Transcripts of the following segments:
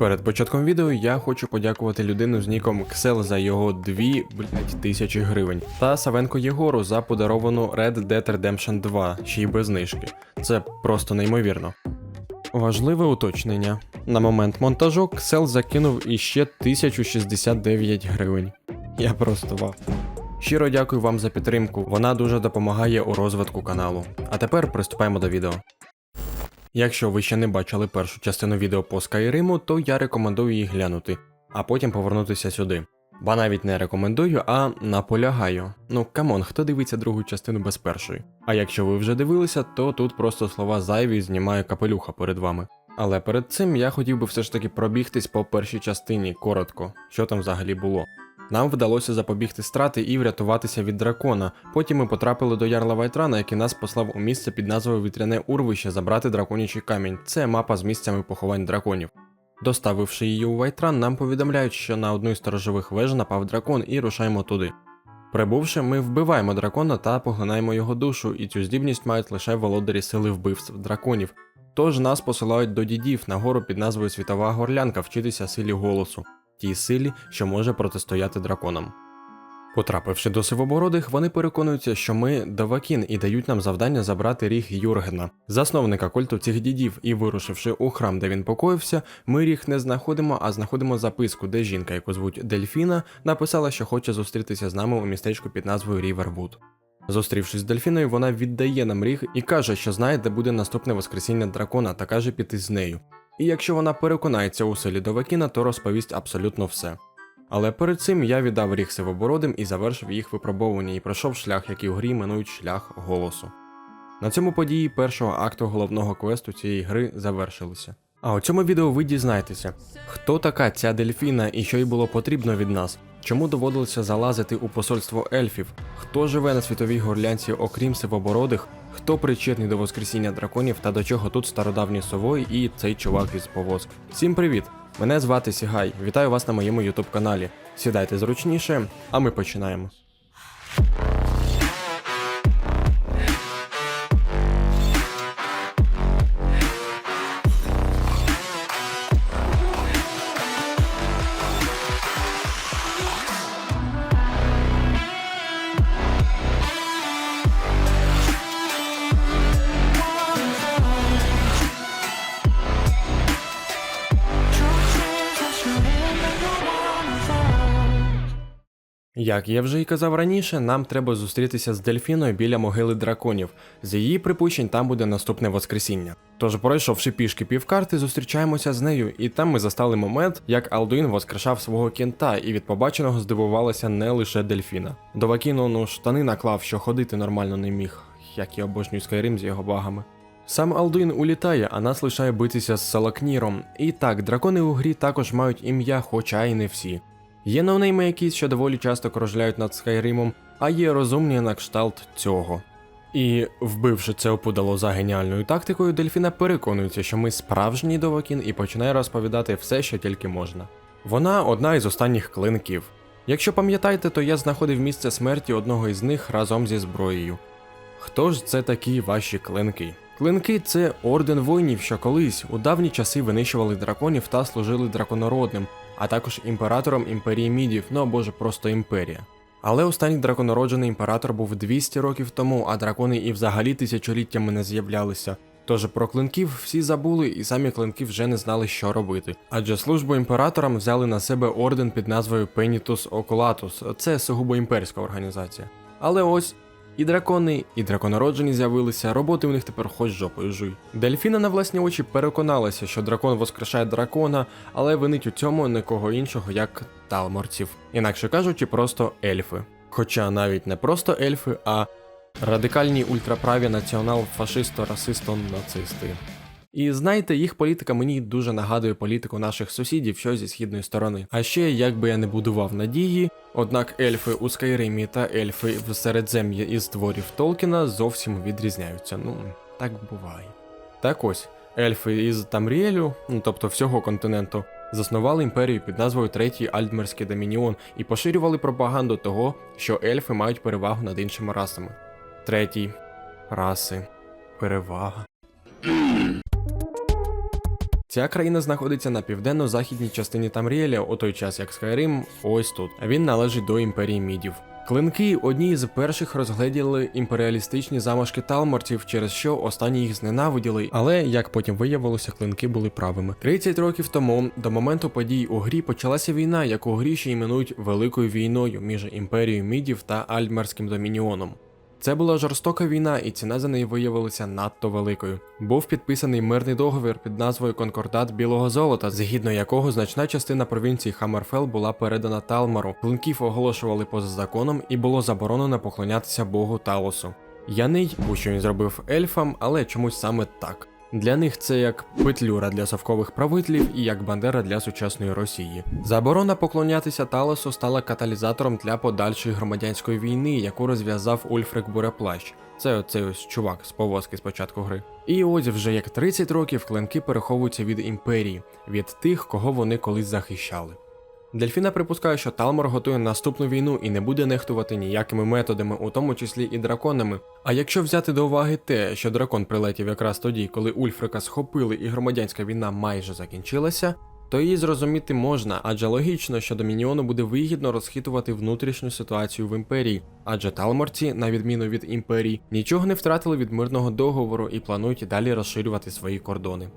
Перед початком відео я хочу подякувати людину з ніком Ксел за його 2 блять, тисячі гривень та Савенко Єгору за подаровану Red Dead Redemption 2, ще й без знижки. Це просто неймовірно. Важливе уточнення. На момент монтажу Ксел закинув іще 1069 гривень. Я просто вау. Щиро дякую вам за підтримку, вона дуже допомагає у розвитку каналу. А тепер приступаємо до відео. Якщо ви ще не бачили першу частину відео по Скайриму, то я рекомендую її глянути, а потім повернутися сюди. Ба навіть не рекомендую, а наполягаю. Ну камон, хто дивиться другу частину без першої? А якщо ви вже дивилися, то тут просто слова зайві знімаю капелюха перед вами. Але перед цим я хотів би все ж таки пробігтись по першій частині коротко, що там взагалі було. Нам вдалося запобігти страти і врятуватися від дракона. Потім ми потрапили до Ярла Вайтрана, який нас послав у місце під назвою Вітряне урвище забрати драконячий камінь. Це мапа з місцями поховань драконів. Доставивши її у Вайтран, нам повідомляють, що на одну із сторожових веж напав дракон і рушаємо туди. Прибувши, ми вбиваємо дракона та поглинаємо його душу, і цю здібність мають лише володарі сили вбивств драконів. Тож нас посилають до дідів на гору під назвою Світова Горлянка вчитися силі голосу, тій силі, що може протистояти драконам. Потрапивши до сивобородих, вони переконуються, що ми Давакін і дають нам завдання забрати ріг Юргена, засновника культу цих дідів, і вирушивши у храм, де він покоївся, ми ріг не знаходимо, а знаходимо записку, де жінка, яку звуть Дельфіна, написала, що хоче зустрітися з нами у містечку під назвою Рівервуд. Зустрівшись з Дельфіною, вона віддає нам ріг і каже, що знає, де буде наступне воскресіння дракона, та каже піти з нею. І якщо вона переконається у силі Довакіна, то розповість абсолютно все. Але перед цим я віддав ріг сивобородим і завершив їх випробовування і пройшов шлях, який у грі минують шлях голосу. На цьому події першого акту головного квесту цієї гри завершилися. А у цьому відео ви дізнаєтеся, хто така ця дельфіна і що їй було потрібно від нас, чому доводилося залазити у посольство ельфів, хто живе на світовій горлянці, окрім сивобородих, хто причетний до воскресіння драконів та до чого тут стародавні сової і цей чувак із повозк. Всім привіт! Мене звати Сігай. Вітаю вас на моєму ютуб каналі. Сідайте зручніше, а ми починаємо. Як я вже й казав раніше, нам треба зустрітися з дельфіною біля могили драконів. З її припущень там буде наступне воскресіння. Тож, пройшовши пішки півкарти, зустрічаємося з нею, і там ми застали момент, як Алдуїн воскрешав свого кінта, і від побаченого здивувалася не лише дельфіна. Довакіно ну штани наклав, що ходити нормально не міг, як я обожнюю Скайрим з його багами. Сам Алдуїн улітає, а нас лишає битися з Салакніром. І так, дракони у грі також мають ім'я, хоча й не всі. Є ноунейми якісь, що доволі часто кружляють над Скайримом, а є розумні на кшталт цього. І, вбивши це опудало за геніальною тактикою, Дельфіна переконується, що ми справжній Довакін і починає розповідати все, що тільки можна. Вона одна із останніх клинків. Якщо пам'ятаєте, то я знаходив місце смерті одного із них разом зі зброєю. Хто ж це такі ваші клинки? Клинки це орден воїнів, що колись у давні часи винищували драконів та служили драконородним, а також імператором імперії мідів, ну або ж просто імперія. Але останній драконороджений імператор був 200 років тому, а дракони і взагалі тисячоліттями не з'являлися. Тож про клинків всі забули, і самі клинки вже не знали, що робити. Адже службу імператорам взяли на себе орден під назвою Penitus Oculatus, це сугубо імперська організація. Але ось і дракони, і драконороджені з'явилися, роботи у них тепер хоч жопою жуй. Дельфіна на власні очі переконалася, що дракон воскрешає дракона, але винить у цьому нікого іншого, як талморців. Інакше кажучи, просто ельфи. Хоча навіть не просто ельфи, а радикальні ультраправі націонал-фашисто-расисто-нацисти. І знаєте, їх політика мені дуже нагадує політику наших сусідів, що зі східної сторони. А ще, як би я не будував надії, однак ельфи у Скайримі та ельфи в Середзем'ї із творів Толкіна зовсім відрізняються. Ну, так буває. Так ось, ельфи із Тамріелю, ну тобто всього континенту, заснували імперію під назвою Третій Альдмерський Домініон і поширювали пропаганду того, що ельфи мають перевагу над іншими расами. Третій раси. Перевага. Ця країна знаходиться на південно-західній частині Тамріеля, у той час як Скайрим ось тут. Він належить до імперії мідів. Клинки одні з перших розгледіли імперіалістичні замашки талморців, через що останні їх зненавиділи, але як потім виявилося, клинки були правими. 30 років тому, до моменту подій у грі, почалася війна, яку грі ще іменують Великою війною між імперією мідів та Альмерським домініоном. Це була жорстока війна, і ціна за неї виявилася надто великою. Був підписаний мирний договір під назвою Конкордат Білого Золота, згідно якого значна частина провінції Хаммерфел була передана Талмару. Клинків оголошували поза законом і було заборонено поклонятися богу Талосу. Яний, бо що він зробив ельфам, але чомусь саме так. Для них це як петлюра для совкових правителів і як бандера для сучасної Росії. Заборона поклонятися Талосу стала каталізатором для подальшої громадянської війни, яку розв'язав Ульфрик Буреплащ. Це оцей ось чувак з повозки з початку гри. І ось вже як 30 років клинки переховуються від імперії, від тих, кого вони колись захищали. Дельфіна припускає, що Талмор готує наступну війну і не буде нехтувати ніякими методами, у тому числі і драконами. А якщо взяти до уваги те, що дракон прилетів якраз тоді, коли Ульфрика схопили і громадянська війна майже закінчилася, то її зрозуміти можна, адже логічно, що Домініону буде вигідно розхитувати внутрішню ситуацію в імперії, адже талморці, на відміну від імперії, нічого не втратили від мирного договору і планують далі розширювати свої кордони.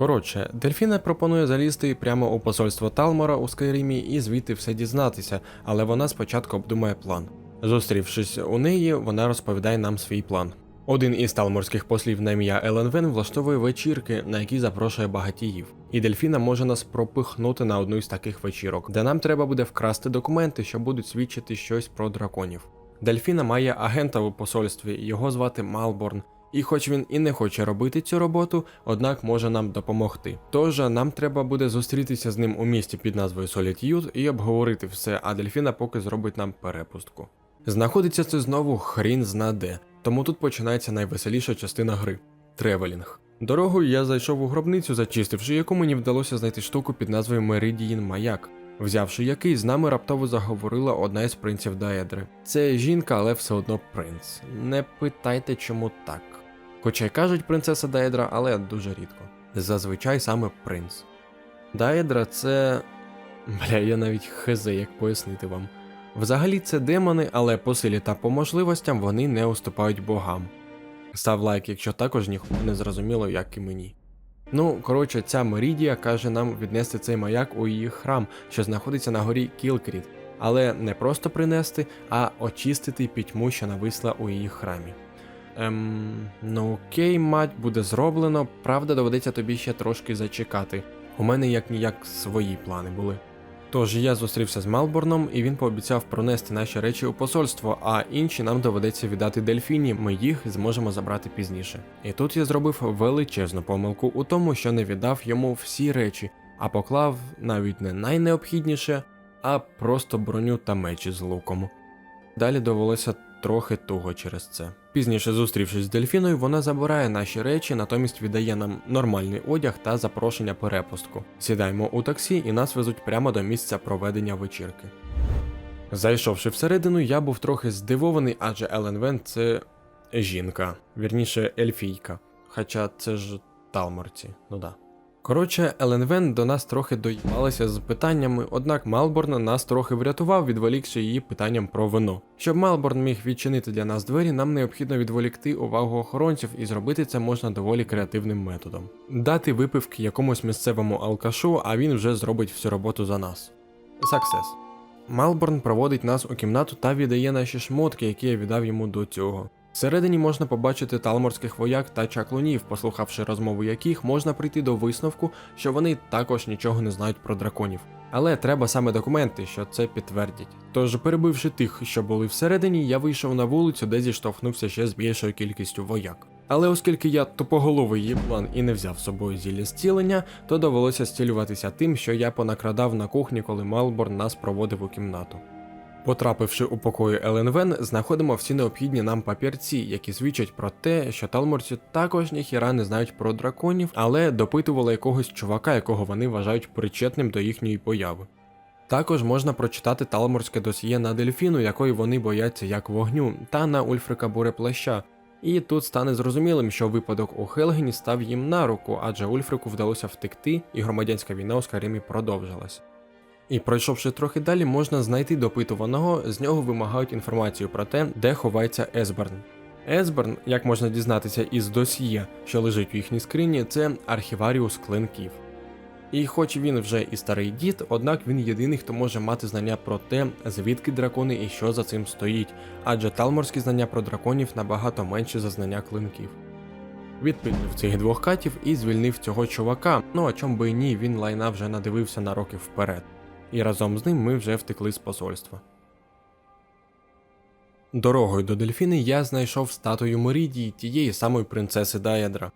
Коротше, Дельфіна пропонує залізти прямо у посольство Талмора у Скайрімі і звідти все дізнатися, але вона спочатку обдумає план. Зустрівшись у неї, вона розповідає нам свій план. Один із талморських послів на ім'я Елен Вен влаштовує вечірки, на які запрошує багатіїв. І Дельфіна може нас пропихнути на одну із таких вечірок, де нам треба буде вкрасти документи, що будуть свідчити щось про драконів. Дельфіна має агента у посольстві, його звати Малборн. І хоч він і не хоче робити цю роботу, однак може нам допомогти. Тож нам треба буде зустрітися з ним у місті під назвою Solitude і обговорити все, а Дельфіна поки зробить нам перепустку. Знаходиться це знову хрін зна де, тому тут починається найвеселіша частина гри тревелінг. Дорогою я зайшов у гробницю, зачистивши яку мені вдалося знайти штуку під назвою Меридіїн Маяк. Взявши який, з нами раптово заговорила одна із принців Даедри. Це жінка, але все одно принц. Не питайте, чому так. Хоча й кажуть принцеса Даедра, але дуже рідко. Зазвичай саме принц. Даедра це. Бля, я навіть хезе, як пояснити вам. Взагалі це демони, але по силі та по можливостям вони не уступають богам. Став лайк, якщо також ніхто не зрозуміло, як і мені. Ну, коротше, ця Мерідія каже нам віднести цей маяк у її храм, що знаходиться на горі Кілкріт, але не просто принести, а очистити пітьму, що нависла у її храмі. Ем, ну окей, мать, буде зроблено, правда, доведеться тобі ще трошки зачекати. У мене як ніяк свої плани були. Тож я зустрівся з Малборном, і він пообіцяв пронести наші речі у посольство, а інші нам доведеться віддати дельфіні, ми їх зможемо забрати пізніше. І тут я зробив величезну помилку у тому, що не віддав йому всі речі, а поклав навіть не найнеобхідніше, а просто броню та мечі з луком. Далі довелося трохи туго через це. Пізніше, зустрівшись з дельфіною, вона забирає наші речі, натомість віддає нам нормальний одяг та запрошення перепустку. Сідаємо у таксі і нас везуть прямо до місця проведення вечірки. Зайшовши всередину, я був трохи здивований, адже Елен Вен це жінка, вірніше ельфійка. Хоча це ж талморці, ну да. Коротше, Елен Вен до нас трохи доїбалася з питаннями, однак Малборн нас трохи врятував, відволікши її питанням про вино. Щоб Малборн міг відчинити для нас двері, нам необхідно відволікти увагу охоронців, і зробити це можна доволі креативним методом. Дати випивки якомусь місцевому алкашу, а він вже зробить всю роботу за нас. Саксес. Малборн проводить нас у кімнату та віддає наші шмотки, які я віддав йому до цього. Всередині можна побачити талморських вояк та чаклунів, послухавши розмову яких можна прийти до висновку, що вони також нічого не знають про драконів. Але треба саме документи, що це підтвердять. Тож, перебивши тих, що були всередині, я вийшов на вулицю, де зіштовхнувся ще з більшою кількістю вояк. Але оскільки я тупоголовий їблан і не взяв з собою зілля зцілення, то довелося зцілюватися тим, що я понакрадав на кухні, коли Малборн нас проводив у кімнату. Потрапивши у покої Елен Вен, знаходимо всі необхідні нам папірці, які свідчать про те, що талморці також ніхіра не знають про драконів, але допитували якогось чувака, якого вони вважають причетним до їхньої появи. Також можна прочитати талморське досьє на дельфіну, якої вони бояться як вогню, та на Ульфрика Буреплаща. І тут стане зрозумілим, що випадок у Хелгені став їм на руку, адже Ульфрику вдалося втекти, і громадянська війна у Скайримі продовжилась. І пройшовши трохи далі, можна знайти допитуваного, з нього вимагають інформацію про те, де ховається Есберн. Есберн, як можна дізнатися із досьє, що лежить у їхній скрині, це архіваріус клинків. І хоч він вже і старий дід, однак він єдиний, хто може мати знання про те, звідки дракони і що за цим стоїть, адже талморські знання про драконів набагато менші за знання клинків. Відпильнив цих двох катів і звільнив цього чувака, ну а чом би і ні, він лайна вже надивився на роки вперед. І разом з ним ми вже втекли з посольства. Дорогою до Дельфіни я знайшов статую Морідії, тієї самої принцеси Даедра.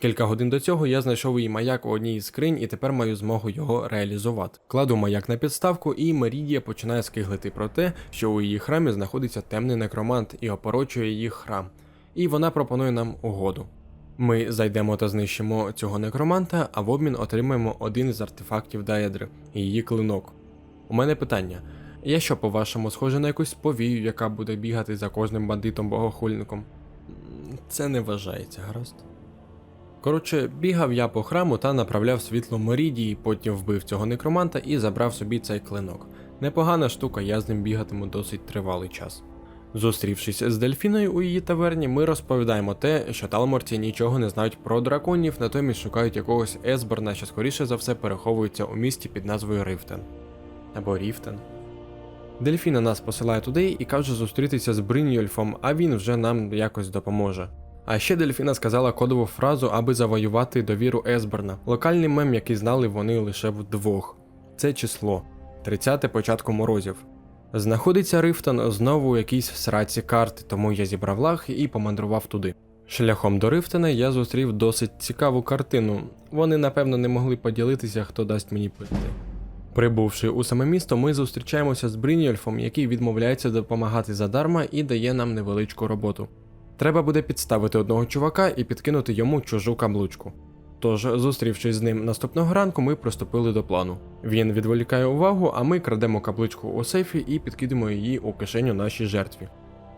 Кілька годин до цього я знайшов її маяк у одній із скринь і тепер маю змогу його реалізувати. Кладу маяк на підставку, і Мерідія починає скиглити про те, що у її храмі знаходиться темний некромант і опорочує її храм. І вона пропонує нам угоду. Ми зайдемо та знищимо цього некроманта, а в обмін отримаємо один із артефактів Даедри її клинок. У мене питання: я що, по-вашому, схоже на якусь повію, яка буде бігати за кожним бандитом богохульником? Це не вважається, гаразд. Коротше, бігав я по храму та направляв світло Морідії, потім вбив цього некроманта і забрав собі цей клинок. Непогана штука, я з ним бігатиму досить тривалий час. Зустрівшись з Дельфіною у її таверні, ми розповідаємо те, що талморці нічого не знають про драконів, натомість шукають якогось Есборна, що скоріше за все переховується у місті під назвою Рифтен. Або Ріфтен. Дельфіна нас посилає туди і каже зустрітися з Бриньольфом, а він вже нам якось допоможе. А ще Дельфіна сказала кодову фразу, аби завоювати довіру Есберна. Локальний мем, який знали вони лише вдвох. Це число 30 початку морозів. Знаходиться Рифтон знову у якійсь сраці карти, тому я зібрав лаг і помандрував туди. Шляхом до Рифтона я зустрів досить цікаву картину. Вони напевно не могли поділитися, хто дасть мені пити. Прибувши у саме місто, ми зустрічаємося з Бриньольфом, який відмовляється допомагати задарма і дає нам невеличку роботу. Треба буде підставити одного чувака і підкинути йому чужу каблучку. Тож, зустрівшись з ним наступного ранку, ми приступили до плану. Він відволікає увагу, а ми крадемо каблучку у сейфі і підкидемо її у кишеню нашій жертві.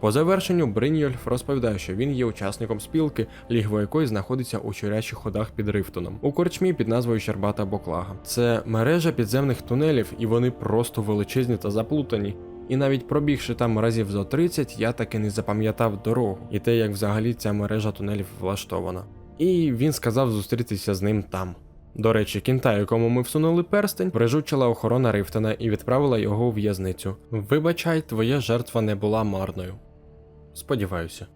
По завершенню Бриньольф розповідає, що він є учасником спілки, лігво якої знаходиться у щурячих ходах під Рифтоном, у корчмі під назвою Щербата Боклага. Це мережа підземних тунелів, і вони просто величезні та заплутані. І навіть пробігши там разів зо 30, я таки не запам'ятав дорогу і те, як взагалі ця мережа тунелів влаштована. І він сказав зустрітися з ним там. До речі, кінта, якому ми всунули перстень, прижучила охорона Рифтена і відправила його у в'язницю. Вибачай, твоя жертва не була марною. Сподіваюся.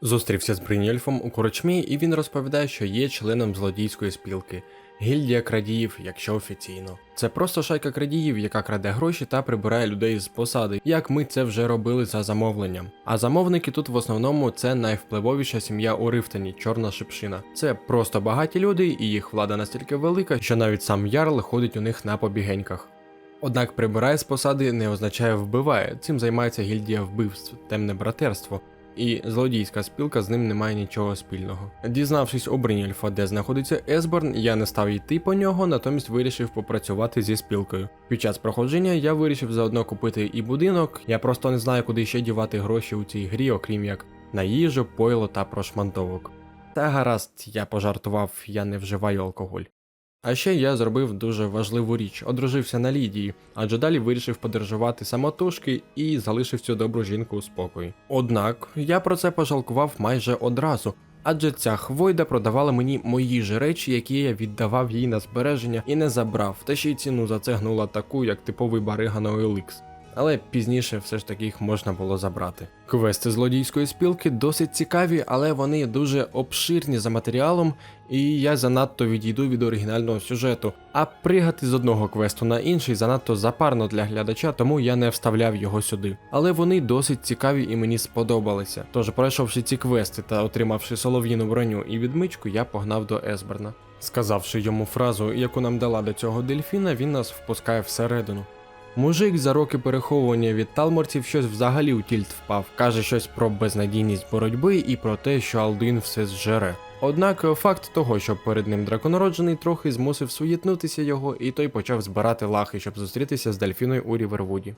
Зустрівся з Бринєльфом у корочмі, і він розповідає, що є членом злодійської спілки. Гільдія крадіїв, якщо офіційно. Це просто шайка крадіїв, яка краде гроші та прибирає людей з посади, як ми це вже робили за замовленням. А замовники тут в основному це найвпливовіша сім'я у Рифтоні, чорна шипшина. Це просто багаті люди, і їх влада настільки велика, що навіть сам Ярл ходить у них на побігеньках. Однак прибирає з посади не означає вбиває. Цим займається гільдія вбивств, темне братерство. І злодійська спілка з ним не має нічого спільного. Дізнавшись у Бринєльфа, де знаходиться Есборн, я не став йти по нього, натомість вирішив попрацювати зі спілкою. Під час проходження я вирішив заодно купити і будинок. Я просто не знаю, куди ще дівати гроші у цій грі, окрім як на їжу, пойло та прошмандовок. Та гаразд, я пожартував, я не вживаю алкоголь. А ще я зробив дуже важливу річ, одружився на Лідії, адже далі вирішив подорожувати самотужки і залишив цю добру жінку у спокої. Однак я про це пожалкував майже одразу, адже ця хвойда продавала мені мої ж речі, які я віддавав їй на збереження і не забрав, та ще й ціну за це гнула таку, як типовий барига на. Але пізніше все ж таки їх можна було забрати. Квести злодійської спілки досить цікаві, але вони дуже обширні за матеріалом, і я занадто відійду від оригінального сюжету. А пригати з одного квесту на інший занадто запарно для глядача, тому я не вставляв його сюди. Але вони досить цікаві і мені сподобалися. Тож, пройшовши ці квести та отримавши солов'їну броню і відмичку, я погнав до Есберна. Сказавши йому фразу, яку нам дала до цього дельфіна, він нас впускає всередину. Мужик за роки переховування від талморців щось взагалі у тільт впав, каже щось про безнадійність боротьби і про те, що Алдуїн все зжере. Однак факт того, що перед ним драконороджений, трохи змусив суєтнутися його, і той почав збирати лахи, щоб зустрітися з дельфіною у Рівервуді.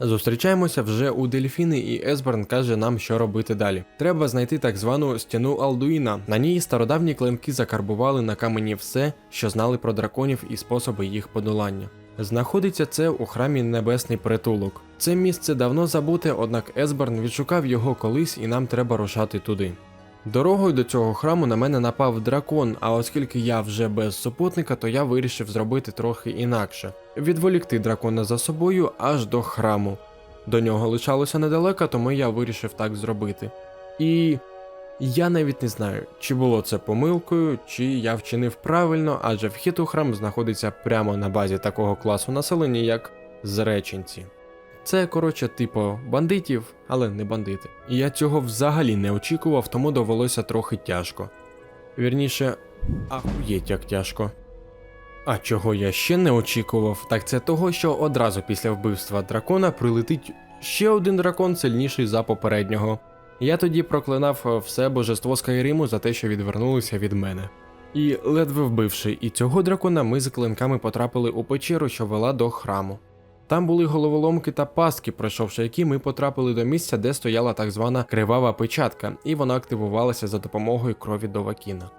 Зустрічаємося вже у Дельфіни, і Есберн каже нам, що робити далі. Треба знайти так звану стіну Алдуїна. На ній стародавні клинки закарбували на камені все, що знали про драконів і способи їх подолання. Знаходиться це у храмі Небесний притулок. Це місце давно забуте, однак Есберн відшукав його колись, і нам треба рушати туди. Дорогою до цього храму на мене напав дракон, а оскільки я вже без супутника, то я вирішив зробити трохи інакше: відволікти дракона за собою аж до храму. До нього лишалося недалеко, тому я вирішив так зробити. І я навіть не знаю, чи було це помилкою, чи я вчинив правильно, адже вхід у храм знаходиться прямо на базі такого класу населення, як зреченці. Це, коротше, типу бандитів, але не бандити. І я цього взагалі не очікував, тому довелося трохи тяжко. Вірніше, ахуєть як тяжко. А чого я ще не очікував, так це того, що одразу після вбивства дракона прилетить ще один дракон сильніший за попереднього. Я тоді проклинав е, все божество Скайриму за те, що відвернулися від мене. І ледве вбивши і цього дракона, ми з клинками потрапили у печеру, що вела до храму. Там були головоломки та пастки, пройшовши які ми потрапили до місця, де стояла так звана кривава печатка, і вона активувалася за допомогою крові Довакіна.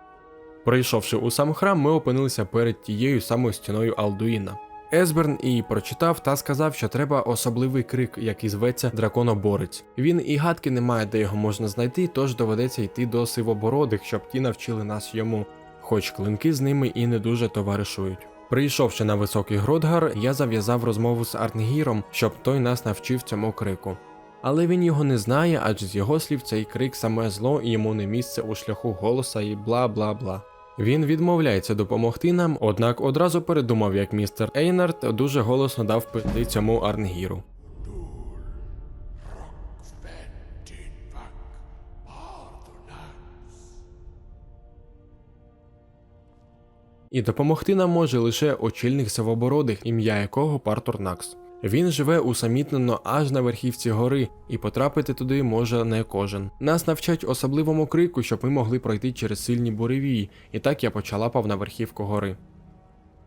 Прийшовши у сам храм, ми опинилися перед тією самою стіною Алдуїна. Есберн її прочитав та сказав, що треба особливий крик, який зветься Драконоборець. Він і гадки не має, де його можна знайти, тож доведеться йти до сивобородих, щоб ті навчили нас йому, хоч клинки з ними і не дуже товаришують. Прийшовши на високий Гродгар, я зав'язав розмову з Арнгіром, щоб той нас навчив цьому крику. Але він його не знає, адже з його слів цей крик саме зло і йому не місце у шляху голоса і бла бла бла. Він відмовляється допомогти нам, однак одразу передумав, як містер Ейнард дуже голосно дав пизди цьому Арнгіру. І допомогти нам може лише очільник сивобородих, ім'я якого Партур Накс. Він живе усамітнено аж на верхівці гори, і потрапити туди може не кожен. Нас навчать особливому крику, щоб ми могли пройти через сильні буревії, і так я почалапав на верхівку гори.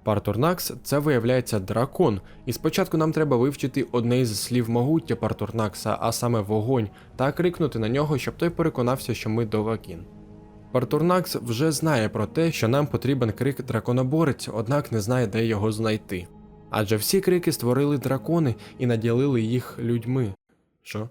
Партурнакс це виявляється дракон, і спочатку нам треба вивчити одне із слів могуття Партурнакса, а саме вогонь, та крикнути на нього, щоб той переконався, що ми довакін. Партурнакс вже знає про те, що нам потрібен крик драконоборець, однак не знає, де його знайти. Адже всі крики створили дракони і наділили їх людьми. Що?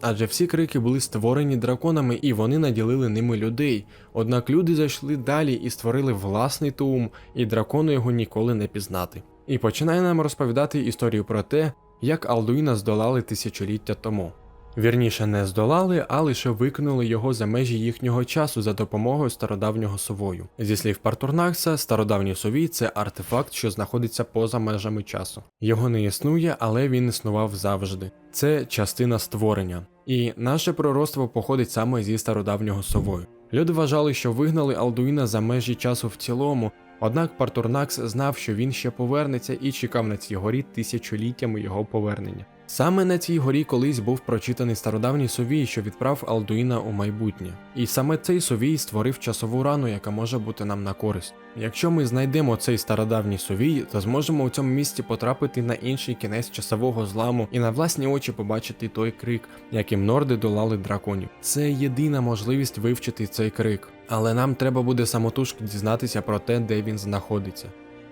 Адже всі крики були створені драконами і вони наділили ними людей. Однак люди зайшли далі і створили власний туум, і дракону його ніколи не пізнати. І починає нам розповідати історію про те, як Алдуїна здолали тисячоліття тому. Вірніше не здолали, а лише викинули його за межі їхнього часу за допомогою стародавнього совою. Зі слів Партурнакса, стародавній совій це артефакт, що знаходиться поза межами часу. Його не існує, але він існував завжди. Це частина створення. І наше пророцтво походить саме зі стародавнього совою. Люди вважали, що вигнали Алдуїна за межі часу в цілому, однак Партурнакс знав, що він ще повернеться і чекав на цій горі тисячоліттями його повернення. Саме на цій горі колись був прочитаний стародавній совій, що відправ Алдуїна у майбутнє. І саме цей совій створив часову рану, яка може бути нам на користь. Якщо ми знайдемо цей стародавній совій, то зможемо у цьому місці потрапити на інший кінець часового зламу і на власні очі побачити той крик, яким норди долали драконів. Це єдина можливість вивчити цей крик. Але нам треба буде самотужки дізнатися про те, де він знаходиться.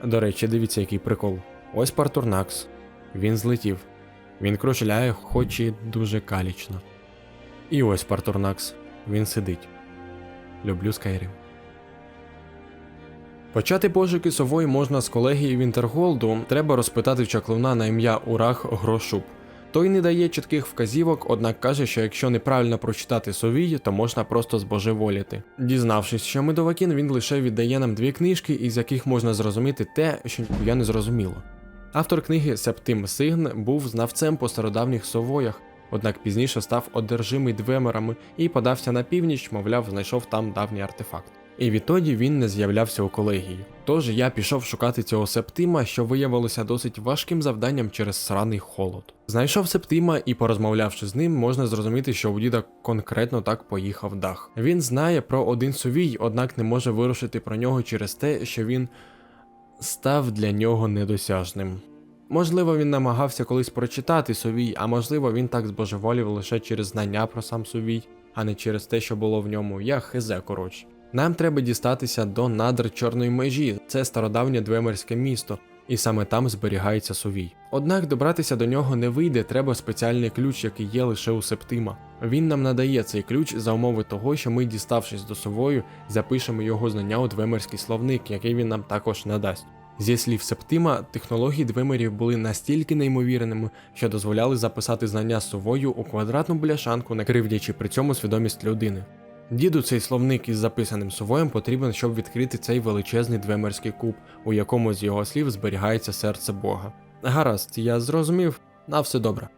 До речі, дивіться, який прикол. Ось Партурнакс. Він злетів. Він кружляє, хоч і дуже калічно. І ось Партурнакс. Він сидить. Люблю Скайрим. Почати пошуки сової можна з колегії Вінтерголду. Треба розпитати чаклуна на ім'я Урах Грошуб. Той не дає чітких вказівок, однак каже, що якщо неправильно прочитати совій, то можна просто збожеволіти. Дізнавшись, що ми довакін, він лише віддає нам дві книжки, із яких можна зрозуміти те, що я не зрозуміло. Автор книги Септим Сигн був знавцем по стародавніх совоях, однак пізніше став одержимий двемерами і подався на північ, мовляв, знайшов там давній артефакт. І відтоді він не з'являвся у колегії. Тож я пішов шукати цього септима, що виявилося досить важким завданням через сраний холод. Знайшов септима і, порозмовлявши з ним, можна зрозуміти, що у діда конкретно так поїхав дах. Він знає про один сувій, однак не може вирушити про нього через те, що він став для нього недосяжним. Можливо, він намагався колись прочитати Совій, а можливо, він так збожеволів лише через знання про сам Сувій, а не через те, що було в ньому. Я хизе, коротше. Нам треба дістатися до надр чорної межі, це стародавнє двемерське місто, і саме там зберігається Сувій. Однак добратися до нього не вийде, треба спеціальний ключ, який є лише у Септима. Він нам надає цей ключ за умови того, що ми, діставшись до Сувою, запишемо його знання у двемерський словник, який він нам також надасть. Зі слів Септима, технології двимерів були настільки неймовірними, що дозволяли записати знання з сувою у квадратну бляшанку, не кривдячи при цьому свідомість людини. Діду цей словник із записаним сувоєм потрібен, щоб відкрити цей величезний двемерський куб, у якому з його слів зберігається серце Бога. Гаразд, я зрозумів, на все добре.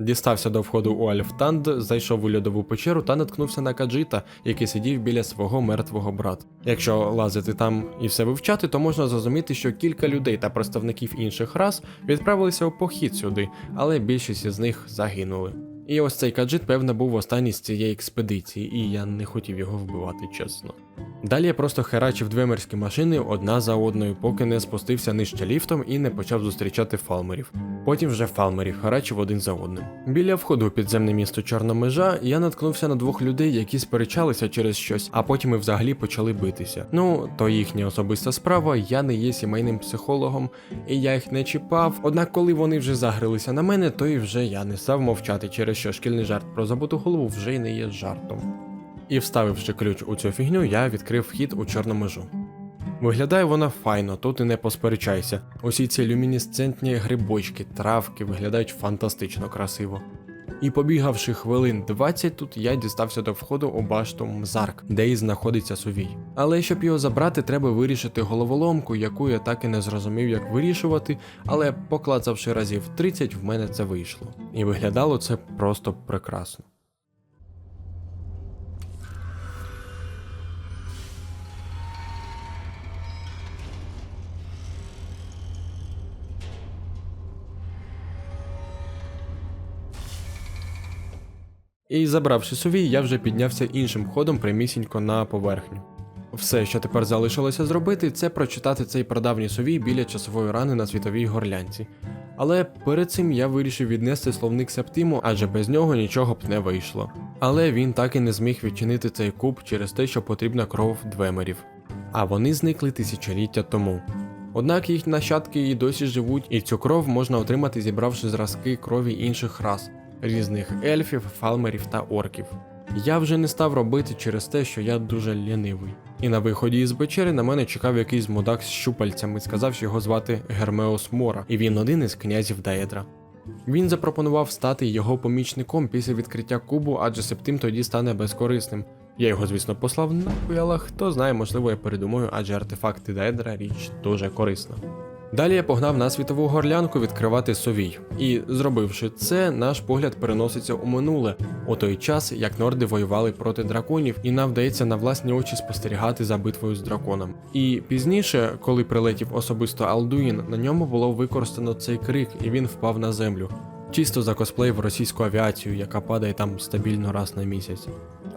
Дістався до входу у Альфтанд, зайшов у льодову печеру та наткнувся на Каджита, який сидів біля свого мертвого брата. Якщо лазити там і все вивчати, то можна зрозуміти, що кілька людей та представників інших рас відправилися у похід сюди, але більшість із них загинули. І ось цей каджит, певно, був останній з цієї експедиції, і я не хотів його вбивати, чесно. Далі я просто херачив двемерські машини одна за одною, поки не спустився нижче ліфтом і не почав зустрічати фалмерів. Потім вже фалмерів харачив один за одним. Біля входу у підземне місто Чорна межа я наткнувся на двох людей, які сперечалися через щось, а потім і взагалі почали битися. Ну, то їхня особиста справа, я не є сімейним психологом, і я їх не чіпав. Однак, коли вони вже загрилися на мене, то і вже я не став мовчати, через що шкільний жарт про забуту голову вже й не є жартом. І вставивши ключ у цю фігню, я відкрив вхід у чорну межу. Виглядає вона файно, тут і не посперечайся. Усі ці люмінесцентні грибочки, травки виглядають фантастично красиво. І побігавши хвилин 20 тут, я дістався до входу у башту Мзарк, де і знаходиться сувій. Але щоб його забрати, треба вирішити головоломку, яку я так і не зрозумів, як вирішувати, але поклацавши разів 30, в мене це вийшло. І виглядало це просто прекрасно. І забравши сувій, я вже піднявся іншим ходом прямісінько на поверхню. Все, що тепер залишилося зробити, це прочитати цей прадавній сувій біля часової рани на світовій горлянці. Але перед цим я вирішив віднести словник Септиму, адже без нього нічого б не вийшло. Але він так і не зміг відчинити цей куб через те, що потрібна кров двемерів. А вони зникли тисячоліття тому. Однак їх нащадки і досі живуть, і цю кров можна отримати, зібравши зразки крові інших рас, різних ельфів, фалмерів та орків. Я вже не став робити через те, що я дуже лінивий. І на виході із печери на мене чекав якийсь мудак з щупальцями, сказав, що його звати Гермеос Мора, і він один із князів Даедра. Він запропонував стати його помічником після відкриття кубу, адже Септим тоді стане безкорисним. Я його, звісно, послав нахуй, але хто знає, можливо, я передумаю, адже артефакти Даедра річ дуже корисна. Далі я погнав на світову горлянку відкривати совій, і, зробивши це, наш погляд переноситься у минуле, у той час, як норди воювали проти драконів, і нам вдається на власні очі спостерігати за битвою з драконом. І пізніше, коли прилетів особисто Алдуїн, на ньому було використано цей крик, і він впав на землю. Чисто закосплеїв російську авіацію, яка падає там стабільно раз на місяць.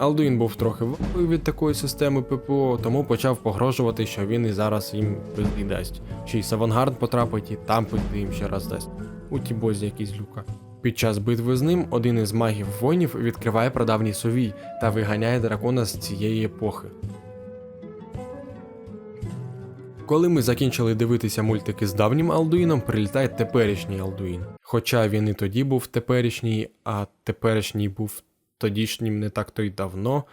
Алдуїн був трохи вахою від такої системи ППО, тому почав погрожувати, що він і зараз їм пизди дасть. Ще й Савангард потрапить і там пизди їм ще раз дасть. У ті бозі якісь люка. Під час битви з ним один із магів воїнів відкриває прадавній совій та виганяє дракона з цієї епохи. Коли ми закінчили дивитися мультики з давнім Алдуїном, прилітає теперішній Алдуїн. Хоча він і тоді був теперішній, а теперішній був тодішнім не так то й давно.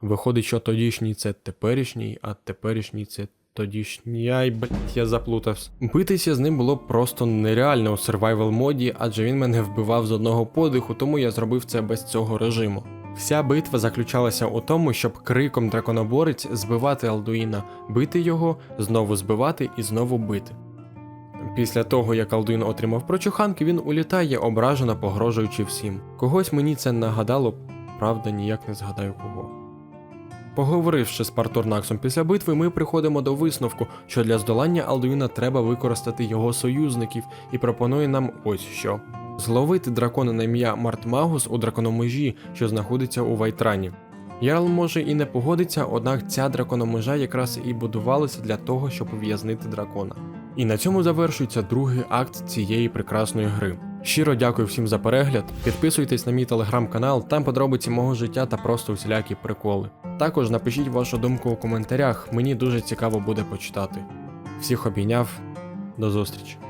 Виходить, що тодішній це теперішній, а теперішній це тодішній. Ай, блять, я заплутався. Битися з ним було просто нереально у survival моді, адже він мене вбивав з одного подиху, тому я зробив це без цього режиму. Вся битва заключалася у тому, щоб криком драконоборець збивати Алдуїна, бити його, знову збивати і знову бити. Після того, як Алдуїн отримав прочуханки, він улітає, ображено погрожуючи всім. Когось мені це нагадало, правда, ніяк не згадаю кого. Поговоривши з Партурнаксом після битви, ми приходимо до висновку, що для здолання Алдуїна треба використати його союзників і пропонує нам ось що: зловити дракона на ім'я Мартмагус у дракономежі, що знаходиться у Вайтрані. Ярл може і не погодиться, однак ця дракономежа якраз і будувалася для того, щоб ув'язнити дракона. І на цьому завершується другий акт цієї прекрасної гри. Щиро дякую всім за перегляд. Підписуйтесь на мій телеграм-канал, там подробиці мого життя та просто усілякі приколи. Також напишіть вашу думку у коментарях, мені дуже цікаво буде почитати. Всіх обійняв, до зустрічі!